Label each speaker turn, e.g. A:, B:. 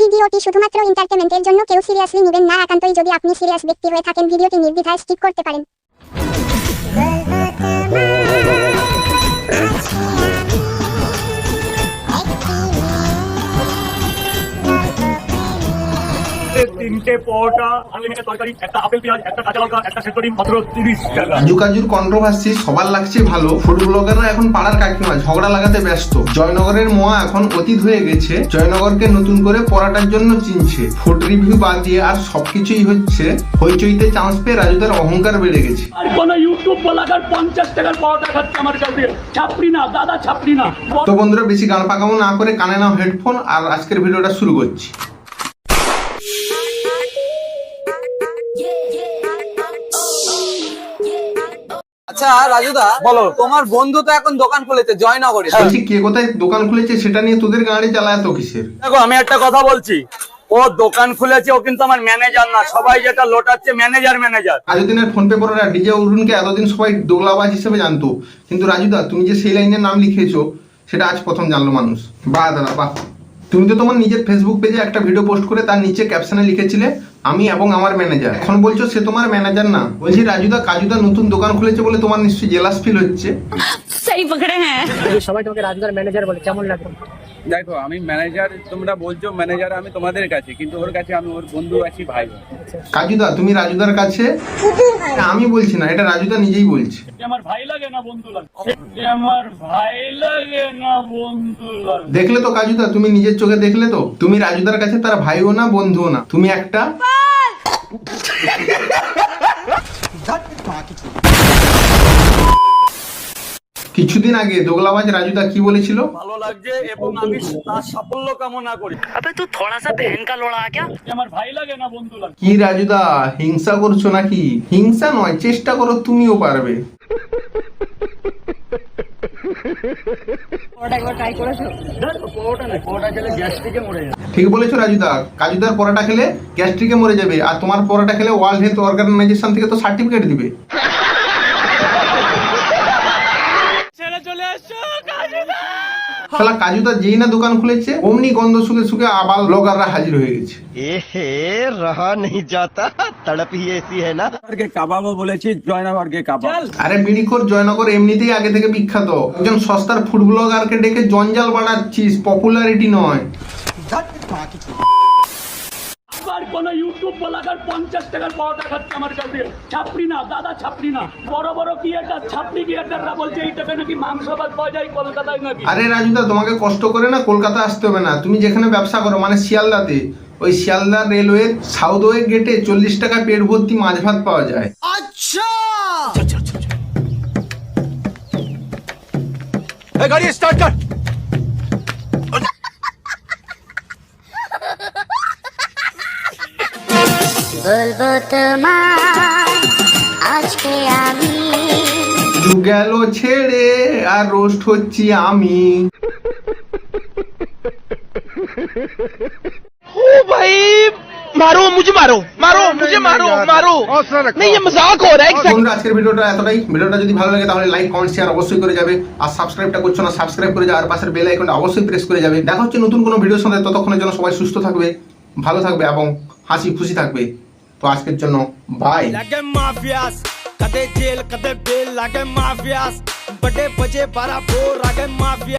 A: ভিডিওটি শুধুমাত্র এন্টারটেনমেন্টের জন্য কেউ সিরিয়াসলি নেবেন না। একান্তই যদি আপনি সিরিয়াস ব্যক্তি হয়ে থাকেন, ভিডিওটি নির্দ্বিধায় স্কিপ করতে পারেন।
B: তিনটে পরোটা আনলিমিটেড তরকারি একটা আপেল পেঁয়াজ একটা কাঁচা লঙ্কা একটা সেদ্ধ ডিম মাত্র তিরিশ টাকা।
C: কাজু কাজুর কন্ট্রোভার্সি সবার লাগছে ভালো। ফুড ব্লগাররা এখন পাড়ার কাকিমা ঝগড়া লাগাতে ব্যস্ত। জয়নগরের মোয়া এখন অতীত হয়ে গেছে। জয়নগরকে নতুন করে পড়াটার জন্য চিনছে। ফুড রিভিউ বাদ দিয়ে আর সবকিছুই হচ্ছে হইচইতে চান্স পেয়ে রাজুদার অহংকার বেড়ে গেছে।
B: আর কোন ইউটিউব বলাকার পঞ্চাশ টাকার পরোটা খাচ্ছে আমার কাছে। ছাপড়ি না দাদা ছাপড়ি না।
C: তো বন্ধুরা বেশি গান পাকামো না করে কানে নাও হেডফোন আর আজকের ভিডিওটা শুরু করছি।
D: আচ্ছা রাজুদা বলো। তোমার বন্ধু তো এখন দোকান খুলেছে জয়নগরে।
C: বলছি কে কোথায় দোকান খুলেছে সেটা নিয়ে তোদের গাড়ি চালা এত কিসের?
B: দেখো আমি একটা কথা বলছি। ও দোকান খুলেছে ও কিন্তু আমার ম্যানেজার না। সবাই যেটা লোটাচ্ছে ম্যানেজার ম্যানেজার
C: রাজুদিনের ফোন পে পড়া ডিজে অরুণকে এতদিন সবাই দোগলাবাজ হিসেবে জানতো। কিন্তু রাজুদা তুমি যে সেই লাইনের নাম লিখেছো সেটা আজ প্রথম জানলো মানুষ। বাহ দাদা বাহ। তুমি তো তোমার নিজের ফেসবুক পেজে একটা ভিডিও পোস্ট করে তার নিচে ক্যাপশনে লিখেছিলে আমি এবং আমার ম্যানেজার এখন বলছো সে তোমার ম্যানেজার না। বলছি রাজুদা কাজুদা নতুন দোকান খুলেছে বলে তোমার নিশ্চয়ই জেলাস ফিল হচ্ছে।
E: সেই পকড়ে হ্যাঁ।
F: সবাই তোমাকে রাজুদার ম্যানেজার বলে কেমন লাগে?
G: দেখো আমি ম্যানেজার তোমরা বলছো ম্যানেজার আমি তোমাদের কাছে কিন্তু ওর কাছে আমি ওর বন্ধু আছি ভাই।
C: কাজুদা তুমি রাজুদার কাছে? আমি বলছি না এটা রাজুদা নিজেই বলছে।
B: আমার ভাই লাগে না বন্ধু লাগে? আমার ভাই লাগে না বন্ধু লাগে?
C: দেখলে তো কাজুদা তুমি নিজের চোখে দেখলে তো? তুমি রাজুদার কাছে তার ভাইও না বন্ধুও না। তুমি একটা কিছুদিন আগে দোগলাবাজ রাজুদা কি বলেছিল?
B: ভালো লাগছে এবং আমি তার সাফল্য কামনা করি।
E: আবে তুই থোড়া সা বহন কা লোড়া
B: ক্যা আমার ভাই লাগে না বন্ধু লাগে।
C: কি রাজুদা হিংসা করছ নাকি? হিংসা নয় চেষ্টা করো তুমিও পারবে। ঠিক বলেছ রাজুদা কাজুদার পরোটা খেলে গ্যাস্ট্রিকে মরে যাবে আর তোমার পরোটা খেলে ওয়ার্ল্ড হেলথ অর্গানাইজেশন থেকে তো সার্টিফিকেট দিবে। শালা কাজুদা যেই না দোকান খুলেছে অমনি গন্ধ শুকে শুকে আবার ব্লগাররা হাজির হয়ে গেছে।
H: এ হে রহা নেই যাতা তড়প হি এসি হ্যায় না।
G: কে কাবাব বলেছি জয়নগর কে কাবাব
C: আরে মিরিকোর জয়নগর এমনিতেই আগে থেকে বিখ্যাত। একজন সস্তার ফুড ব্লগারকে ডেকে জঞ্জাল বাড়াচ্ছিস পপুলারিটি নয়।
B: আর কোন ইউটিউব বলাকার পঞ্চাশ টাকার পরোটা খাচ্ছে আমার কাছে। ছাপড়ি না দাদা ছাপড়ি না। বড় বড় ক্রিয়েটার ছাপড়ি ক্রিয়েটাররা বলছে এই টাকা নাকি মাংস ভাত পাওয়া যায় কলকাতায় নাকি?
C: আরে রাজুদা তোমাকে কষ্ট করে না কলকাতা আসতে হবে না। তুমি যেখানে ব্যবসা করো মানে শিয়ালদাতে ওই শিয়ালদা রেলওয়ের সাউথ ওয়ে গেটে চল্লিশ টাকা পেট ভর্তি মাছ ভাত পাওয়া যায়। আচ্ছা!
D: গাড়ি স্টার্ট কর।
A: বলব তোমায় আজকে আমি
C: গেল ছেড়ে আর রোস্ট হচ্ছি আমি।
H: ও ভাই মারো মুঝে মারো মারো মুঝে মারো মারো। নেই ইয়ে মজাক হো রা
C: বন্ধুরা আজকের ভিডিওটা এতটাই। ভিডিওটা যদি ভালো লাগে তাহলে লাইক কমেন্ট শেয়ার অবশ্যই করে যাবে। আর সাবস্ক্রাইবটা করছ না সাবস্ক্রাইব করে যাও। আর পাশের বেল আইকনটা অবশ্যই প্রেস করে যাবে। দেখা হচ্ছে নতুন কোনো ভিডিওর সাথে ততক্ষণের জন্য সবাই সুস্থ থাকবে ভালো থাকবে এবং হাসি খুশি থাকবে। তো আজকের জন্য বাই
H: लगे माफियास कदे जेल कदे बेल लगे माफियास बड़े बजे बड़ा बोर लगे माफिया